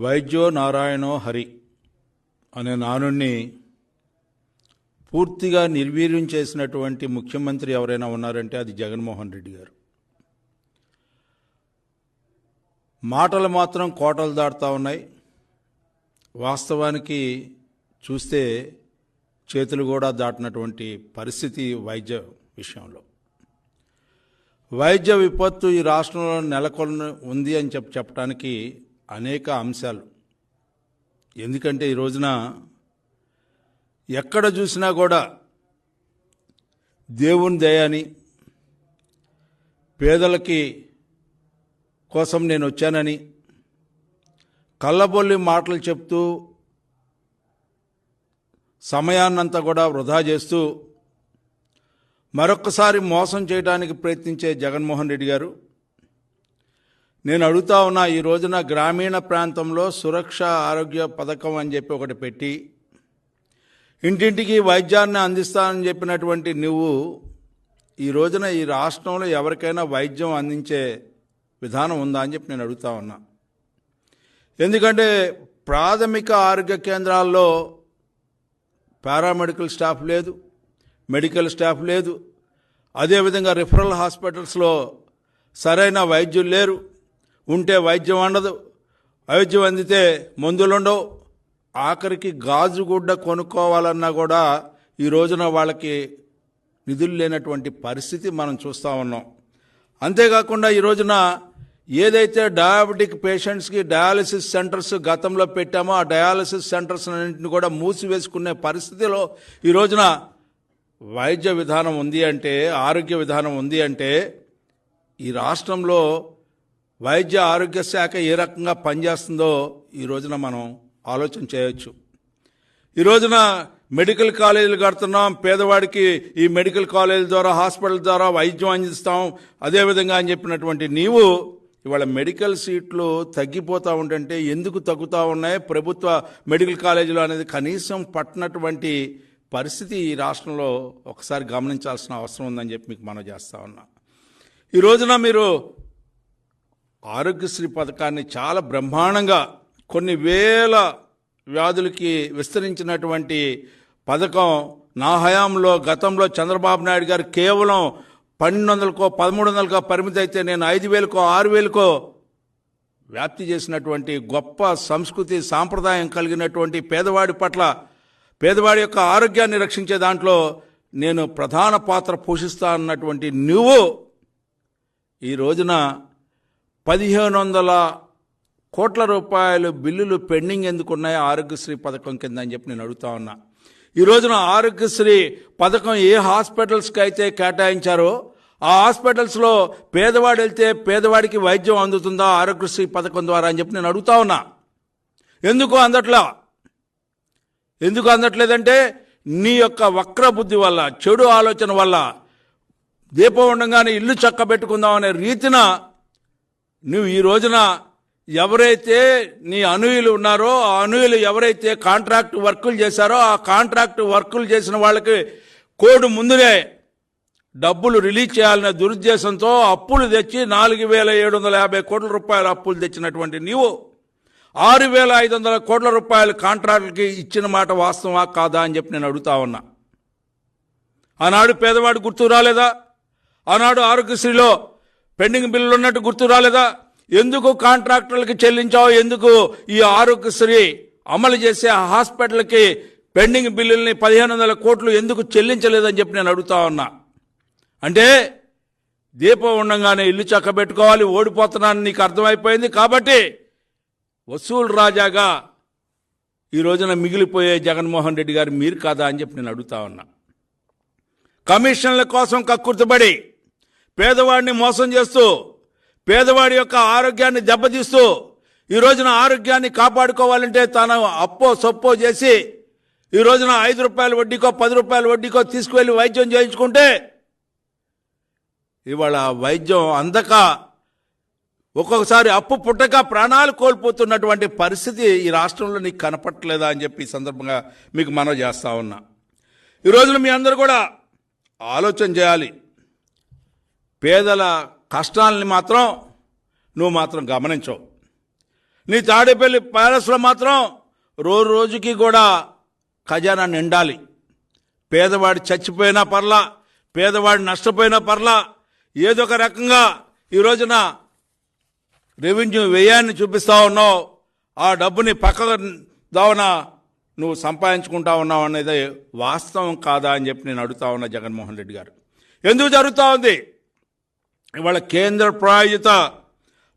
వైద్యో నారాయణో హరి అనే నానుణ్ణి పూర్తిగా నిర్వీర్యం చేసినటువంటి ముఖ్యమంత్రి ఎవరైనా ఉన్నారంటే అది జగన్మోహన్ రెడ్డి గారు. మాటలు మాత్రం కోటలు దాటుతూ ఉన్నాయి. వాస్తవానికి చూస్తే చేతులు కూడా దాటినటువంటి పరిస్థితి వైద్య విషయంలో. వైద్య విపత్తు ఈ రాష్ట్రంలో నెలకొని ఉంది అని చెప్పి చెప్పడానికి అనేక అంశాలు. ఎందుకంటే ఈ రోజున ఎక్కడ చూసినా కూడా దేవుని దయాని పేదలకి కోసం నేను వచ్చానని కళ్ళబొల్లి మాటలు చెప్తూ సమయాన్నంతా కూడా వృధా చేస్తూ మరొక్కసారి మోసం చేయడానికి ప్రయత్నించే జగన్మోహన్ రెడ్డి గారు నేను అడుగుతా ఉన్నా ఈ రోజున గ్రామీణ ప్రాంతంలో సురక్ష ఆరోగ్య పథకం అని చెప్పి ఒకటి పెట్టి ఇంటింటికి వైద్యాన్ని అందిస్తానని చెప్పినటువంటి నువ్వు ఈ రోజున ఈ రాష్ట్రంలో ఎవరికైనా వైద్యం అందించే విధానం ఉందా అని చెప్పి నేను అడుగుతా ఉన్నా. ఎందుకంటే ప్రాథమిక ఆరోగ్య కేంద్రాల్లో పారామెడికల్ స్టాఫ్ లేదు మెడికల్ స్టాఫ్ లేదు అదేవిధంగా రిఫరల్ హాస్పిటల్స్లో సరైన వైద్యులు లేరు ఉంటే వైద్యం ఉండదు వైద్యం అందితే మందులుండవు ఆఖరికి గాజు గుడ్డ కొనుక్కోవాలన్నా కూడా ఈ రోజున వాళ్ళకి నిధులు లేనటువంటి పరిస్థితి మనం చూస్తూ ఉన్నాం. అంతేకాకుండా ఈ రోజున ఏదైతే డయాబెటిక్ పేషెంట్స్కి డయాలసిస్ సెంటర్స్ గతంలో పెట్టామో ఆ డయాలసిస్ సెంటర్స్ అన్నింటిని కూడా మూసివేసుకునే పరిస్థితిలో ఈ రోజున వైద్య విధానం ఉంది అంటే ఆరోగ్య విధానం ఉంది అంటే ఈ రాష్ట్రంలో వైద్య ఆరోగ్య శాఖ ఏ రకంగా పనిచేస్తుందో ఈ రోజున మనం ఆలోచన చేయొచ్చు. ఈ రోజున మెడికల్ కాలేజీలు కడుతున్నాం పేదవాడికి ఈ మెడికల్ కాలేజీల ద్వారా హాస్పిటల్ ద్వారా వైద్యం అందిస్తాం. అదేవిధంగా అని చెప్పినటువంటి నీవు ఇవాళ మెడికల్ సీట్లు తగ్గిపోతూ ఉంటుంటే ఎందుకు తగ్గుతూ ఉన్నాయి? ప్రభుత్వ మెడికల్ కాలేజీలు అనేది కనీసం పట్టినటువంటి పరిస్థితి ఈ రాష్ట్రంలో ఒకసారి గమనించాల్సిన అవసరం ఉందని చెప్పి మీకు మనం చేస్తూ ఉన్నా. ఈ రోజున మీరు ఆరోగ్యశ్రీ పథకాన్ని చాలా బ్రహ్మాండంగా కొన్ని వేల వ్యాధులకి విస్తరించినటువంటి పథకం నా హయాంలో గతంలో చంద్రబాబు నాయుడు గారు కేవలం పన్నెండు వందలకో పదమూడు వందలకో పరిమితి అయితే నేను ఐదు వేలకో ఆరు వేలకో వ్యాప్తి చేసినటువంటి గొప్ప సంస్కృతి సాంప్రదాయం కలిగినటువంటి పేదవాడి పట్ల పేదవాడి యొక్క ఆరోగ్యాన్ని రక్షించే దాంట్లో నేను ప్రధాన పాత్ర పోషిస్తా అన్నటువంటి నువ్వు ఈ రోజున పదిహేను వందల కోట్ల రూపాయలు బిల్లులు పెండింగ్ ఎందుకు ఉన్నాయో? ఆరోగ్యశ్రీ పథకం కింద అని చెప్పి నేను అడుగుతా ఉన్నా. ఈ రోజున ఆరోగ్యశ్రీ పథకం ఏ హాస్పిటల్స్కి అయితే కేటాయించారో ఆ హాస్పిటల్స్లో పేదవాడు వెళ్తే పేదవాడికి వైద్యం అందుతుందా ఆరోగ్యశ్రీ పథకం ద్వారా అని చెప్పి నేను అడుగుతా ఉన్నా. ఎందుకు అందట్లా? ఎందుకు అందట్లేదంటే నీ యొక్క వక్ర బుద్ధి వల్ల చెడు ఆలోచన వల్ల దీపం ఉండగానే ఇల్లు చక్కబెట్టుకుందాం అనే రీతిన నువ్వు ఈ రోజున ఎవరైతే నీ అనుయులు ఉన్నారో ఆ అనుయులు ఎవరైతే కాంట్రాక్ట్ వర్కులు చేశారో ఆ కాంట్రాక్ట్ వర్కులు చేసిన వాళ్ళకి కోడ్ ముందునే డబ్బులు రిలీజ్ చేయాలనే దురుద్దేశంతో అప్పులు తెచ్చి నాలుగు వేల ఏడు వందల యాభై కోట్ల రూపాయల అప్పులు తెచ్చినటువంటి నీవు ఆరు వేల ఐదు వందల కోట్ల రూపాయలు కాంట్రాక్టులకి ఇచ్చిన మాట వాస్తవా కాదా అని చెప్పి నేను అడుగుతా ఉన్నా. ఆనాడు పేదవాడు గుర్తు రాలేదా? ఆనాడు ఆరోగ్యశ్రీలో పెండింగ్ బిల్లులు ఉన్నట్టు గుర్తు రాలేదా? ఎందుకు కాంట్రాక్టర్లకి చెల్లించావు? ఎందుకు ఈ ఆరోగ్యశ్రీ అమలు చేసే హాస్పిటల్కి పెండింగ్ బిల్లుల్ని పదిహేను వందల కోట్లు ఎందుకు చెల్లించలేదని చెప్పి నేను అడుగుతా ఉన్నా. అంటే దీపం ఉండగానే ఇల్లు చక్కబెట్టుకోవాలి ఓడిపోతున్నాను నీకు అర్థమైపోయింది కాబట్టి వసూలు రాజాగా ఈ రోజున మిగిలిపోయే జగన్మోహన్ రెడ్డి గారు మీరు కాదా అని చెప్పి నేను అడుగుతా ఉన్నా. కమిషన్ల కోసం కక్కుర్తబడి పేదవాడిని మోసం చేస్తూ పేదవాడి యొక్క ఆరోగ్యాన్ని దెబ్బతీస్తూ ఈ రోజున ఆరోగ్యాన్ని కాపాడుకోవాలంటే తన అప్పో సొప్పో చేసి ఈ రోజున ఐదు రూపాయల వడ్డీకో పది రూపాయల వడ్డీకో తీసుకువెళ్ళి వైద్యం చేయించుకుంటే ఇవాళ వైద్యం అందక ఒక్కొక్కసారి అప్పు పుట్టక ప్రాణాలు కోల్పోతున్నటువంటి పరిస్థితి ఈ రాష్ట్రంలో నీకు కనపట్లేదా అని చెప్పి ఈ సందర్భంగా మీకు మనం చేస్తా ఉన్నా. ఈ రోజున మీ అందరూ కూడా ఆలోచన చేయాలి. పేదల కష్టాలని మాత్రం నువ్వు మాత్రం గమనించవు నీ తాడేపల్లి ప్యాలెస్లో మాత్రం రోజు రోజుకి కూడా ఖజానా నిండాలి. పేదవాడు చచ్చిపోయినా పర్లా పేదవాడు నష్టపోయినా పర్లా ఏదో ఒక రకంగా ఈ రోజున రెవెన్యూ వ్యయాన్ని చూపిస్తా ఉన్నావు. ఆ డబ్బుని పక్క దావన నువ్వు సంపాదించుకుంటా ఉన్నావు అనేది వాస్తవం కాదా అని చెప్పి నేను అడుగుతా ఉన్నా జగన్మోహన్ రెడ్డి గారు. ఎందుకు జరుగుతూ ఉంది? ఇవాళ కేంద్ర ప్రాయోజిత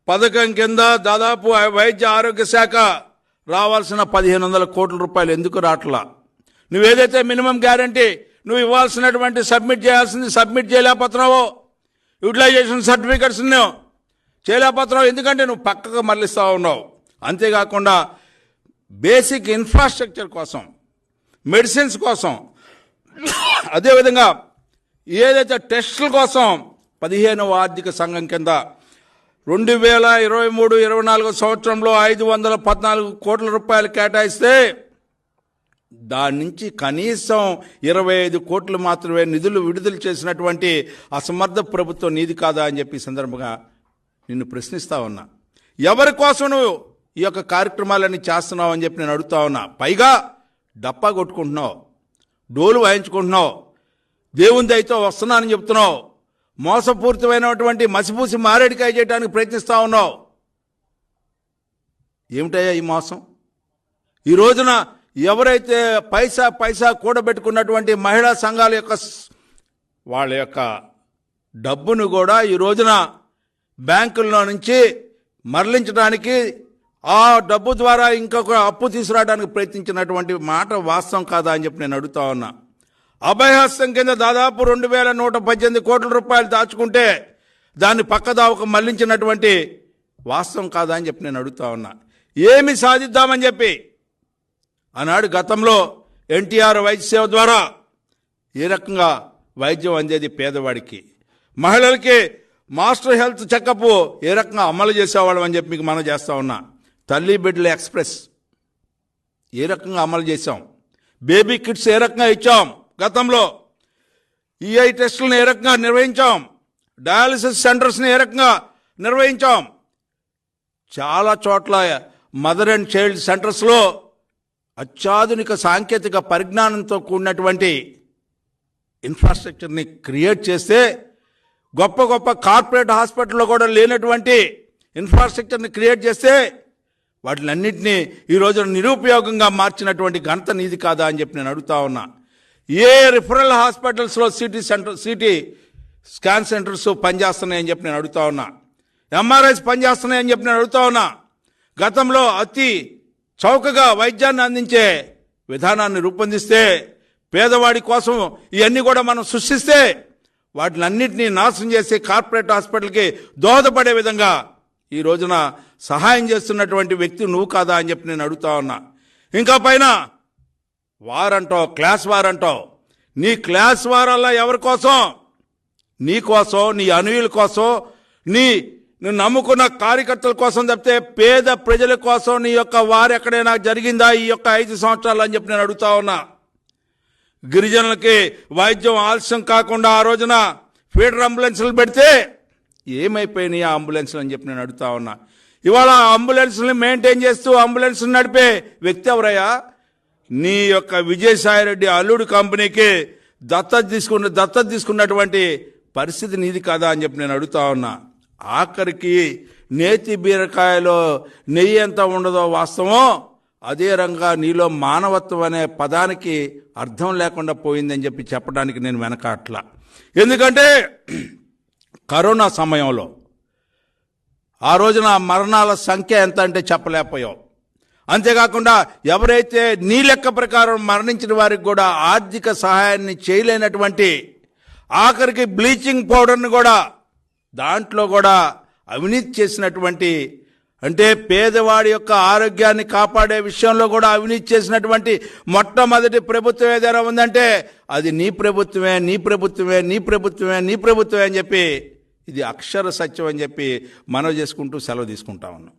పథకం కింద దాదాపు వైద్య ఆరోగ్య శాఖ రావాల్సిన పదిహేను వందల కోట్ల రూపాయలు ఎందుకు రావట్లా నువ్వేదైతే మినిమం గ్యారంటీ నువ్వు ఇవ్వాల్సినటువంటి సబ్మిట్ చేయాల్సింది సబ్మిట్ చేయలేకపోతున్నావో యూటిలైజేషన్ సర్టిఫికెట్స్ చేయలేకపోతున్నావు ఎందుకంటే నువ్వు పక్కకు మరలిస్తూ ఉన్నావు. అంతేకాకుండా బేసిక్ ఇన్ఫ్రాస్ట్రక్చర్ కోసం మెడిసిన్స్ కోసం అదేవిధంగా ఏదైతే టెస్టుల కోసం పదిహేనవ ఆర్థిక సంఘం కింద రెండు వేల ఇరవై మూడు ఇరవై నాలుగు సంవత్సరంలో ఐదు వందల పద్నాలుగు కోట్ల రూపాయలు కేటాయిస్తే దాని నుంచి కనీసం ఇరవై ఐదు కోట్లు మాత్రమే నిధులు విడుదల చేసినటువంటి అసమర్థ ప్రభుత్వం నీది కాదా అని చెప్పి సందర్భంగా నిన్ను ప్రశ్నిస్తా ఉన్నా. ఎవరి కోసం నువ్వు ఈ యొక్క కార్యక్రమాలన్నీ చేస్తున్నావు అని చెప్పి నేను అడుగుతా ఉన్నా. పైగా డప్పా కొట్టుకుంటున్నావు డోలు వాయించుకుంటున్నావు దేవుని దయతో వస్తున్నానని చెప్తున్నావు. మోసపూరితమైనటువంటి మసిపూసి మారేడికాయ చేయడానికి ప్రయత్నిస్తూ ఉన్నావు. ఏమిటయ్యా ఈ మోసం? ఈ రోజున ఎవరైతే పైసా పైసా కూడబెట్టుకున్నటువంటి మహిళా సంఘాల యొక్క వాళ్ళ యొక్క డబ్బును కూడా ఈ రోజున బ్యాంకుల్లో నుంచి మరలించడానికి ఆ డబ్బు ద్వారా ఇంకొక అప్పు తీసుకురావడానికి ప్రయత్నించినటువంటి మాట వాస్తవం కాదా అని చెప్పి నేను అడుగుతా ఉన్నా. అభయహస్తం కింద దాదాపు రెండు వేల నూట పద్దెనిమిది కోట్ల రూపాయలు దాచుకుంటే దాన్ని పక్కదావకు మళ్ళించినటువంటి వాస్తవం కాదా అని చెప్పి నేను అడుగుతా ఉన్నా. ఏమి సాధిద్దామని చెప్పి ఆనాడు గతంలో ఎన్టీఆర్ వైద్య సేవ ద్వారా ఏ రకంగా వైద్యం అందేది పేదవాడికి మహిళలకి మాస్టర్ హెల్త్ చెకప్ ఏ రకంగా అమలు చేసేవాళ్ళం అని చెప్పి మీకు మనం చేస్తా ఉన్నా. తల్లి బిడ్డల ఎక్స్ప్రెస్ ఏ రకంగా అమలు చేశాం? బేబీ కిట్స్ ఏ రకంగా ఇచ్చాం? గతంలో ఈఐ టెస్టులను ఏ రకంగా నిర్వహించాం? డయాలసిస్ సెంటర్స్ని ఏ రకంగా నిర్వహించాం? చాలా చోట్ల మదర్ అండ్ చైల్డ్ సెంటర్స్లో అత్యాధునిక సాంకేతిక పరిజ్ఞానంతో కూడినటువంటి ఇన్ఫ్రాస్ట్రక్చర్ని క్రియేట్ చేస్తే గొప్ప గొప్ప కార్పొరేట్ హాస్పిటల్లో కూడా లేనటువంటి ఇన్ఫ్రాస్ట్రక్చర్ని క్రియేట్ చేస్తే వాటిలన్నింటినీ ఈ రోజున నిరుపయోగంగా మార్చినటువంటి ఘనత నీది కాదా అని చెప్పి నేను అడుగుతా ఉన్నా. ఏ రిఫరల్ హాస్పిటల్స్లో CT centre CT scan centres పనిచేస్తున్నాయని చెప్పి నేను అడుగుతా ఉన్నా. ఎంఆర్ఐస్ పనిచేస్తున్నాయని చెప్పి నేను అడుగుతా ఉన్నా. గతంలో అతి చౌకగా వైద్యాన్ని అందించే విధానాన్ని రూపొందిస్తే పేదవాడి కోసం ఇవన్నీ కూడా మనం సృష్టిస్తే వాటిని అన్నింటినీ నాశనం చేసి కార్పొరేట్ హాస్పిటల్కి దోహదపడే విధంగా ఈ రోజున సహాయం చేస్తున్నటువంటి వ్యక్తి నువ్వు కాదా అని చెప్పి నేను అడుగుతా ఉన్నా. ఇంకా పైన వారంటావు క్లాస్ వారంటావు. నీ క్లాస్ వారల్లా ఎవరి కోసం? నీ కోసం నీ అనుయుల కోసం నీ నువ్వు నమ్ముకున్న కార్యకర్తల కోసం తప్పితే పేద ప్రజల కోసం నీ యొక్క వారు ఎక్కడైనా జరిగిందా ఈ యొక్క ఐదు సంవత్సరాలు అని చెప్పి నేను అడుగుతా ఉన్నా. గిరిజనులకి వైద్యం ఆలస్యం కాకుండా ఆ రోజున ఫీడర్ అంబులెన్సులు పెడితే ఏమైపోయినాయి ఆ అంబులెన్సులు అని చెప్పి నేను అడుగుతా ఉన్నా. ఇవాళ అంబులెన్స్ని మెయింటైన్ చేస్తూ అంబులెన్స్ నడిపే వ్యక్తి ఎవరయ్యా? నీ యొక్క విజయసాయిరెడ్డి అల్లుడు కంపెనీకి దత్తత తీసుకున్న దత్తత తీసుకున్నటువంటి పరిస్థితి నీది కాదా అని చెప్పి నేను అడుగుతా ఉన్నా. ఆఖరికి నేతి బీరకాయలో నెయ్యి ఎంత ఉండదో వాస్తవం అదే రంగా నీలో మానవత్వం అనే పదానికి అర్థం లేకుండా పోయిందని చెప్పి చెప్పడానికి నేను వెనకాట్లా. ఎందుకంటే కరోనా సమయంలో ఆ రోజున మరణాల సంఖ్య ఎంత అంటే చెప్పలేకపోయావు అంతేకాకుండా ఎవరైతే నీ లెక్క ప్రకారం మరణించిన వారికి కూడా ఆర్థిక సహాయాన్ని చేయలేనటువంటి ఆఖరికి బ్లీచింగ్ పౌడర్ని కూడా దాంట్లో కూడా అవినీతి చేసినటువంటి అంటే పేదవాడి యొక్క ఆరోగ్యాన్ని కాపాడే విషయంలో కూడా అవినీతి చేసినటువంటి మొట్టమొదటి ప్రభుత్వం ఏదైనా ఉందంటే అది నీ ప్రభుత్వమే నీ ప్రభుత్వమే నీ ప్రభుత్వమే నీ ప్రభుత్వమే అని చెప్పి ఇది అక్షర సత్యం అని చెప్పి మనవి చేసుకుంటూ సెలవు తీసుకుంటా ఉన్నాం.